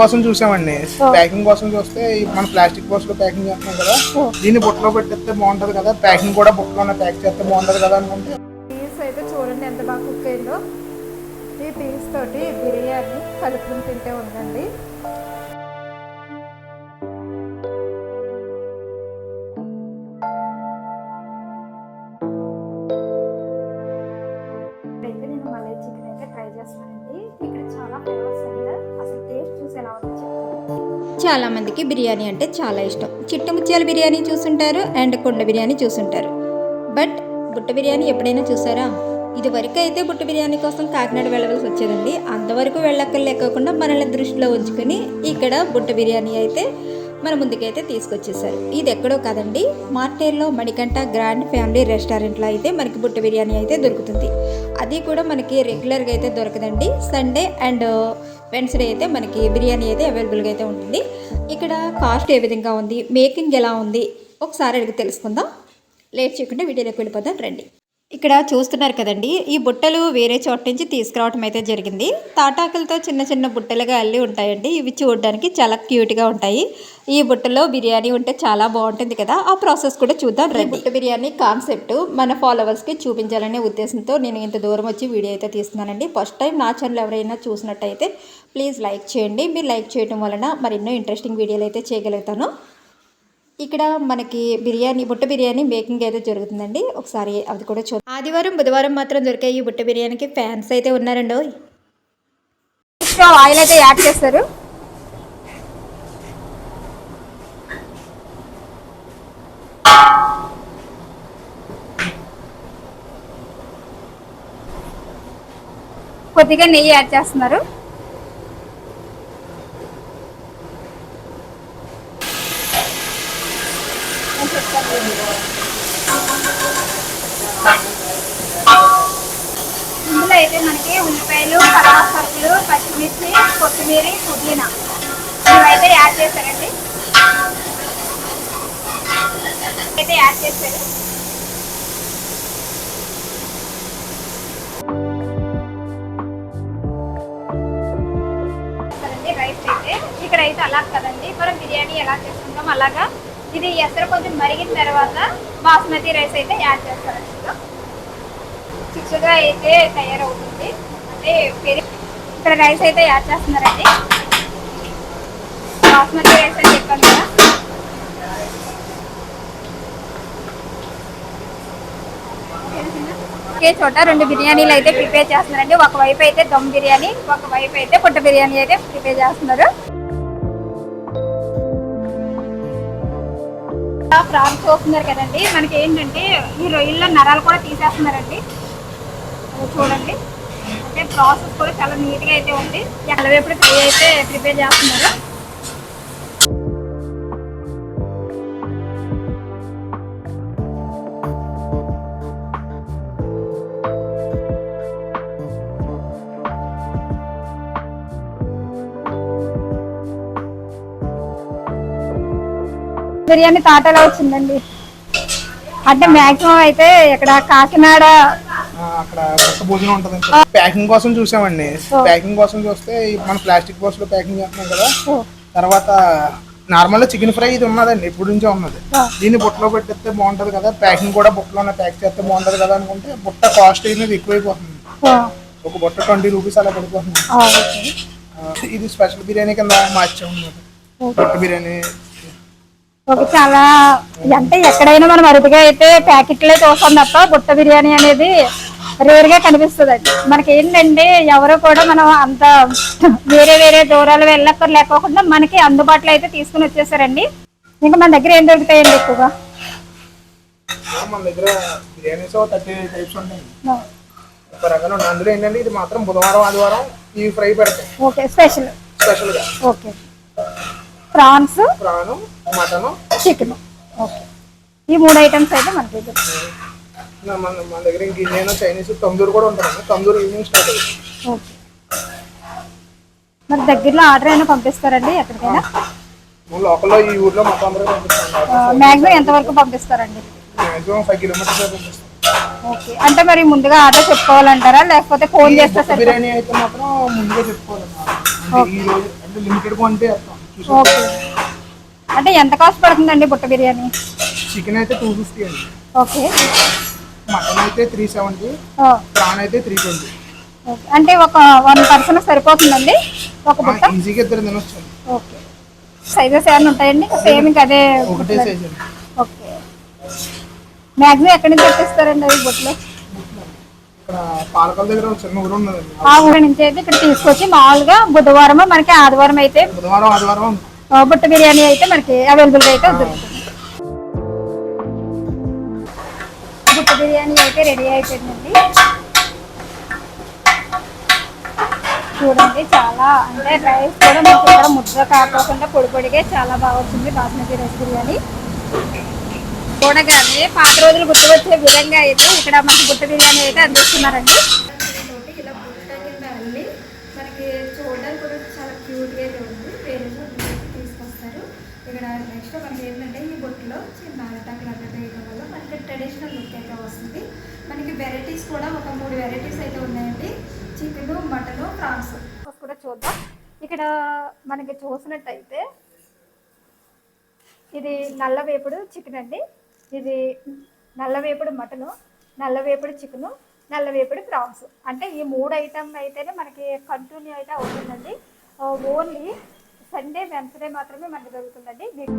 కోసం చూసామండి. ప్యాకింగ్ కోసం చూస్తే మన ప్లాస్టిక్ బాక్స్లో ప్యాకింగ్ చేస్తున్నాం కదా. దీన్ని బుట్టలో పెట్టేస్తే బాగుంటది కదా. ప్యాకింగ్ కూడా బుట్టలోనే ప్యాక్ చేస్తే బాగుంటది కదా అనుకుంటే. పీస్ అయితే చూడండి ఎంత బాగా కుక్ అయిందో. ఈ పీస్ తోటి బిర్యానీ కలుపుకుని తింటే ఉందండి. చాలామందికి బిర్యానీ అంటే చాలా ఇష్టం. చిట్టు ముత్యాల బిర్యానీ చూసుంటారు అండ్ కుండ బిర్యానీ చూసుంటారు. బట్ బుట్ట బిర్యానీ ఎప్పుడైనా చూసారా? ఇది వరకు అయితే బుట్ట బిర్యానీ కోసం కాకినాడ వెళ్ళవలసి వచ్చేదండి. అంతవరకు వెళ్ళక్కర్లేకోకుండా మనల్ని దృష్టిలో ఉంచుకొని ఇక్కడ బుట్ట బిర్యానీ అయితే మన ముందుకైతే తీసుకొచ్చేసారు. ఇది ఎక్కడో కాదండి మార్టేర్లో మణికంఠ గ్రాండ్ ఫ్యామిలీ రెస్టారెంట్లో అయితే మనకి బుట్ట బిర్యానీ అయితే దొరుకుతుంది. అది కూడా మనకి రెగ్యులర్గా అయితే దొరకదండి. సండే అండ్ వెన్స్డే అయితే మనకి బిర్యానీ అయితే అవైలబుల్గా అయితే ఉంటుంది. ఇక్కడ కాస్ట్ ఏ విధంగా ఉంది? మేకింగ్ ఎలా ఉంది? ఒకసారి అడిగి తెలుసుకుందాం. లేట్ చేయకుండా వీడియోలోకి వెళ్ళిపోదాం. రండి. ఇక్కడ చూస్తున్నారు కదండి ఈ బుట్టలు వేరే చోట నుంచి తీసుకురావటం అయితే జరిగింది. తాటాకులతో చిన్న చిన్న బుట్టలుగా అల్లి ఉంటాయండి. ఇవి చూడడానికి చాలా క్యూట్గా ఉంటాయి. ఈ బుట్టలో బిర్యానీ ఉంటే చాలా బాగుంటుంది కదా. ఆ ప్రాసెస్ కూడా చూద్దాం రండి. బుట్ట బిర్యానీ కాన్సెప్ట్ మన ఫాలోవర్స్కి చూపించాలనే ఉద్దేశంతో నేను ఇంత దూరం వచ్చి వీడియో అయితే తీస్తున్నానండి. ఫస్ట్ టైం నా ఛానల్ ఎవరైనా చూసినట్టయితే ప్లీజ్ లైక్ చేయండి. మీరు లైక్ చేయడం వలన మరెన్నో ఇంట్రెస్టింగ్ వీడియోలు అయితే చేయగలుగుతాను. ఇక్కడ మనకి బిర్యానీ బుట్ట బిర్యానీ మేకింగ్ అయితే జరుగుతుందండి. ఒకసారి అది కూడా చూ ఆదివారం బుధవారం మాత్రం దొరికే ఈ బుట్ట బిర్యానీకి ఫ్యాన్స్ అయితే ఉన్నారండి. ఆయిల్ అయితే యాడ్ చేస్తారు. కొద్దిగా నెయ్యి యాడ్ చేస్తున్నారు. అయితే మనకి ఉల్లిపాయలు కలసరుకులు పచ్చిమిర్చి కొత్తిమీర పుదీనా. ఇవైతే యాడ్ చేశారండి. అయితే యాడ్ చేశారు. కదండి రైస్ అయితే ఇక్కడైతే అలా కదండి. మనం బిర్యానీ ఎలా చేసుకుంటాం అలాగా. ఇది ఎసరు కొంచెం మరిగిన తర్వాత బాస్మతి రైస్ అయితే యాడ్ చేస్తారండి. ఇందులో. అయితే తయారవుతుంది. అంటే ఇక్కడ రైస్ అయితే యాడ్ చేస్తున్నారండి. బాస్మతి రైస్ అని చెప్పాను కదా. ఒకే చోట రెండు బిర్యానీలు అయితే ప్రిపేర్ చేస్తున్నారండి. ఒకవైపు అయితే దమ్ బిర్యానీ ఒకవైపు అయితే పుట్ట బిర్యానీ అయితే ప్రిపేర్ చేస్తున్నారు. ఫ్రాన్స్ చూస్తున్నారు కదండి. మనకి ఏంటంటే ఈ రొయ్యల్లో నరాలు కూడా తీసేస్తున్నారండి. చూడండి అంటే ప్రాసెస్ కూడా చాలా నీట్గా అయితే ఉంది. ఎక్కడవేపుడు ఫ్రై అయితే ప్రిపేర్ చేస్తున్నారు. బిర్యానీ తాటలా వచ్చిందండి. అంటే మ్యాక్సిమం అయితే ఇక్కడ కాకినాడ అక్కడ కొత్త భోజనం ఉంటుంది ప్యాకింగ్ కోసం చూసామండి. ప్యాకింగ్ కోసం చూస్తే మన ప్లాస్టిక్ బాక్స్లో ప్యాకింగ్ చేస్తున్నాం కదా. తర్వాత నార్మల్ చికెన్ ఫ్రై ఇది ఉన్నదండి ఇప్పుడు నుంచే ఉన్నది. దీన్ని బుట్టలో పెట్టేస్తే బాగుంటది కదా. ప్యాకింగ్ కూడా బుట్టలోనే ప్యాక్ చేస్తే బాగుంటది కదా అనుకుంటే బుట్ట కాస్ట్ అనేది ఎక్కువైపోతుంది. ఒక బుట్ట ట్వంటీ రూపీస్ అలా పడిపోతుంది. ఇది స్పెషల్ బిర్యానీ కింద మార్చాము బుట్ట బిర్యానీ. ఒక చాలా అంటే ఎక్కడైనా మనం అరుదుగా అయితే ప్యాకెట్లే చూస్తాం తప్ప బుట్ట బిర్యానీ అనేది రేర్గా కనిపిస్తుంది అండి మనకి ఏంటంటే ఎవరు కూడా మనం అంత వేరే వేరే దూరాలు వెళ్ళక్కర్ లేకోకుండా మనకి అందుబాటులో అయితే తీసుకుని వచ్చేసారండి. ఇంకా మన దగ్గర ఏం దొరుకుతాయండి ఎక్కువగా? మన దగ్గర బిర్యానీస్ థర్టీ టైప్స్ ఉంటాయి ఒక రకాలు ఉన్నాయి. అందులో ఏంటంటే ఇది మాత్రం బుధవారం ఆదివారం ఈ ఫ్రై పెడతాయి ఓకే స్పెషల్. స్పెషల్గా okay. Prawns prawn mutton. Chicken. Okay. ఈ మూడు ఐటమ్స్ అయితే మనకి దొరుకుతాయి. మన మన దగ్గర ఇంక ఇండియన్ చైనీస్ తందూరు కూడా ఉంటుందండి తందూరు ఈవినింగ్ స్టార్ట్ అవుతుంది. ఓకే. మరి దగ్గరలో ఆర్డర్ అయినా పంపిస్తారండి ఎక్కడికైనా? లోకల్లో ఈ ఊర్లో మొత్తం అందరూ పంపిస్తాం మ్యాక్సిమం ఎంతవరకు పంపిస్తారండి? మాక్సిమం ఫైవ్ కిలోమీటర్స్ పంపిస్తాం. ఓకే. అంటే మరి ముందుగా ఆర్డర్ చెప్పుకోవాలంటారా? లేకపోతే ఫోన్ చేస్తే సరే బిర్యానీ అయితే మాత్రం ముందుగా చెప్పుకోవాలి ఈ రోజు అంటే లిమిటెడ్ క్వాంటిటీ వేస్తాం ఓకే. అంటే ఎంత కాస్ట్ పడుతుందండి బుట్ట బిర్యానీ? చికెన్ అయితే టూ ఫిఫ్టీ అండి. ఓకే. అయితే త్రీ సెవెంటీ ఓ, ప్రాన్ అయితే త్రీ ట్వంటీ. అంటే ఒక వన్ పర్సన్ సరిపోతుందండి? ఒక బుట్ట? ఈజీగా ఇద్దరు తినొచ్చు. అండి ఓకే. సైజెస్ ఏమైనా ఉంటాయండి? సేమ్ ఇంకా అదే ఒకటే సైజ్ అండి. ఓకే. మ్యాక్సిమం ఎక్కడి నుంచి తెప్పిస్తారండి అవి బుట్టలు? పాలకొల దగ్గర చిన్న ఊరు ఉన్నదండి. ఆ ఊరి నుంచి అయితే ఇక్కడ తీసుకొచ్చి మామూలుగా బుధవారం మనకి ఆదివారం అయితే? బుధవారం ఆదివారం. బుట్ట బిర్యానీ అయితే మనకి అవైలబుల్గా అయితే దొరుకుతుంది. అయితే రెడీ అయిపోయిందండి. చూడండి చాలా అంటే రైస్ కూడా మీకు ఇక్కడ ముద్ద కాకోకుండా పొడి పొడిగా చాలా బాగా వచ్చింది బాస్మతి రైస్ బిర్యానీ. చూడగానే పాత రోజులు గుర్తుకొచ్చే విధంగా అయితే ఇక్కడ మనకి గుట్ట బిర్యానీ అయితే అందిస్తున్నారండి. ఇలా బుట్ట కింద మనకి చూడడానికి కూడా చాలా క్యూట్గా అయితే ఉంది. పేరెంట్స్ తీసుకొస్తారు. ఇక్కడ నెక్స్ట్ మనకి ఏంటంటే ఈ బుట్టలో చిన్న అరటాకులు అడ్డ వేయడం వల్ల ట్రెడిషనల్ లుక్ అయితే వస్తుంది. మనకి వెరైటీస్ కూడా ఒక మూడు వెరైటీస్ అయితే ఉన్నాయండి. చికెన్ మటన్ ప్రాన్స్ కూడా చూద్దాం. ఇక్కడ మనకి చూసినట్టయితే ఇది నల్ల వేపుడు చికెన్ అండి. ఇది నల్ల వేపుడు మటను నల్ల వేపుడు చికెను నల్ల వేపుడు ప్రాన్స్ అంటే ఈ మూడు ఐటమ్ అయితేనే మనకి కంటిన్యూ అయితే అవుతుందండి. ఓన్లీ సండే వెన్స్డే మాత్రమే మనకి దొరుకుతుందండి. మీకు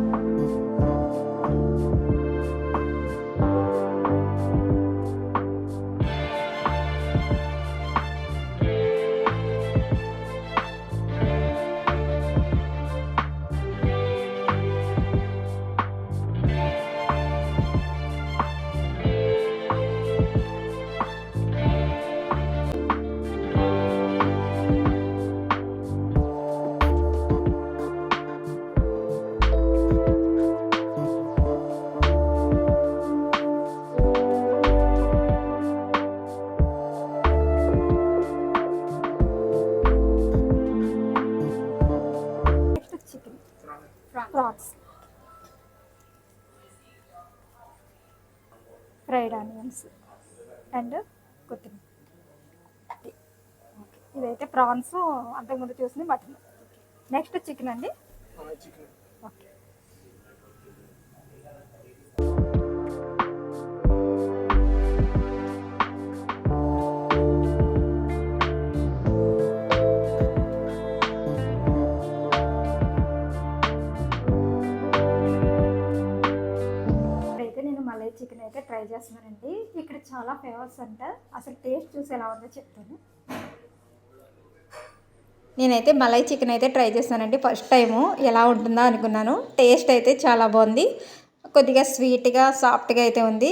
ప్రాన్స్ ఫ్రైడ్ ఆనియన్స్ అండ్ కొత్తిమీర. ఇదైతే ప్రాన్స్ అంతకుముందు చూసింది మటన్. నెక్స్ట్ చికెన్ అండి? చికెన్ అండి ఇక్కడ చాలా ఫేమస్ అంట. అసలు టేస్ట్ చూసి ఎలా ఉందో చెప్తాను. నేనైతే మలై చికెన్ అయితే ట్రై చేశానండి ఫస్ట్ టైము ఎలా ఉంటుందో అనుకున్నాను. టేస్ట్ అయితే చాలా బాగుంది. కొద్దిగా స్వీట్గా సాఫ్ట్గా అయితే ఉంది.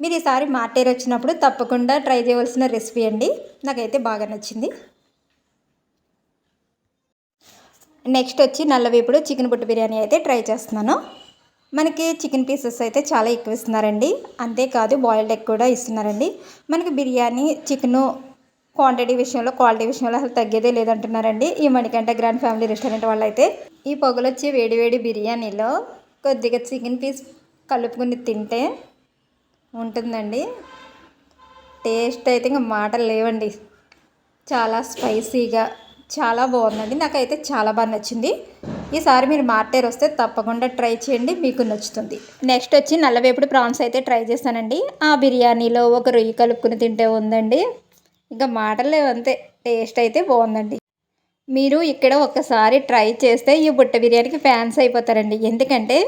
మీరు ఈసారి మార్టేర్ వచ్చినప్పుడు తప్పకుండా ట్రై చేయవలసిన రెసిపీ అండి. నాకైతే బాగా నచ్చింది. నెక్స్ట్ వచ్చి నల్లవేపుడు చికెన్ బుట్ట బిర్యానీ అయితే ట్రై చేస్తున్నాను. మనకి చికెన్ పీసెస్ అయితే చాలా ఎక్కువ ఇస్తున్నారండి అంతేకాదు బాయిల్డ్ ఎగ్ కూడా ఇస్తున్నారండి. మనకి బిర్యానీ చికెను క్వాంటిటీ విషయంలో క్వాలిటీ విషయంలో అసలు తగ్గేదే లేదంటున్నారండి. ఈ మణికంఠ గ్రాండ్ ఫ్యామిలీ రెస్టారెంట్ వాళ్ళు అయితే ఈ పొగలొచ్చి వేడి వేడి బిర్యానీలో కొద్దిగా చికెన్ పీస్ కలుపుకుని తింటే ఉంటుందండి. టేస్ట్ అయితే ఇంకా మాటలు లేవండి. చాలా స్పైసీగా చాలా బాగుందండి. నాకైతే చాలా బాగా నచ్చింది. ఈసారి మీరు మార్టేర్ వస్తే తప్పకుండా ట్రై చేయండి మీకు నచ్చుతుంది. నెక్స్ట్ వచ్చి నల్లవేపుడు ప్రాన్స్ అయితే ట్రై చేస్తానండి. ఆ బిర్యానీలో ఒక రొయ్యి కలుపుకుని తింటే ఉందండి. ఇంకా మాటలే అంతే టేస్ట్ అయితే బాగుందండి. మీరు ఇక్కడ ఒక్కసారి ట్రై చేస్తే ఈ బుట్ట బిర్యానీకి ఫ్యాన్స్ అయిపోతారండి. ఎందుకంటే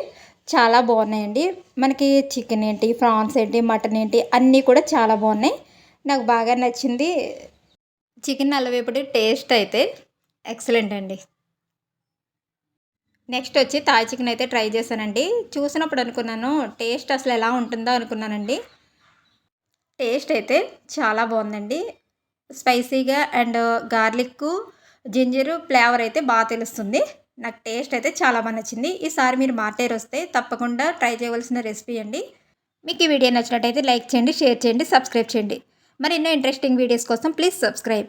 చాలా బాగున్నాయండి. మనకి చికెన్ ఏంటి ప్రాన్స్ ఏంటి మటన్ ఏంటి అన్నీ కూడా చాలా బాగున్నాయి. నాకు బాగా నచ్చింది. చికెన్ నల్లవేపుడు టేస్ట్ అయితే ఎక్సలెంట్ అండి. నెక్స్ట్ వచ్చి తాయి చికెన్ అయితే ట్రై చేశానండి. చూసినప్పుడు అనుకున్నాను టేస్ట్ అసలు ఎలా ఉంటుందో అనుకున్నానండి. టేస్ట్ అయితే చాలా బాగుందండి. స్పైసీగా అండ్ గార్లిక్ జింజరు ఫ్లేవర్ అయితే బాగా తెలుస్తుంది. నాకు టేస్ట్ అయితే చాలా బాగా నచ్చింది. ఈసారి మీరు మార్టేర్ వస్తే తప్పకుండా ట్రై చేయవలసిన రెసిపీ అండి. మీకు ఈ వీడియో నచ్చినట్టయితే లైక్ చేయండి షేర్ చేయండి సబ్స్క్రైబ్ చేయండి. మరెన్నో ఇంట్రెస్టింగ్ వీడియోస్ కోసం ప్లీజ్ సబ్స్క్రైబ్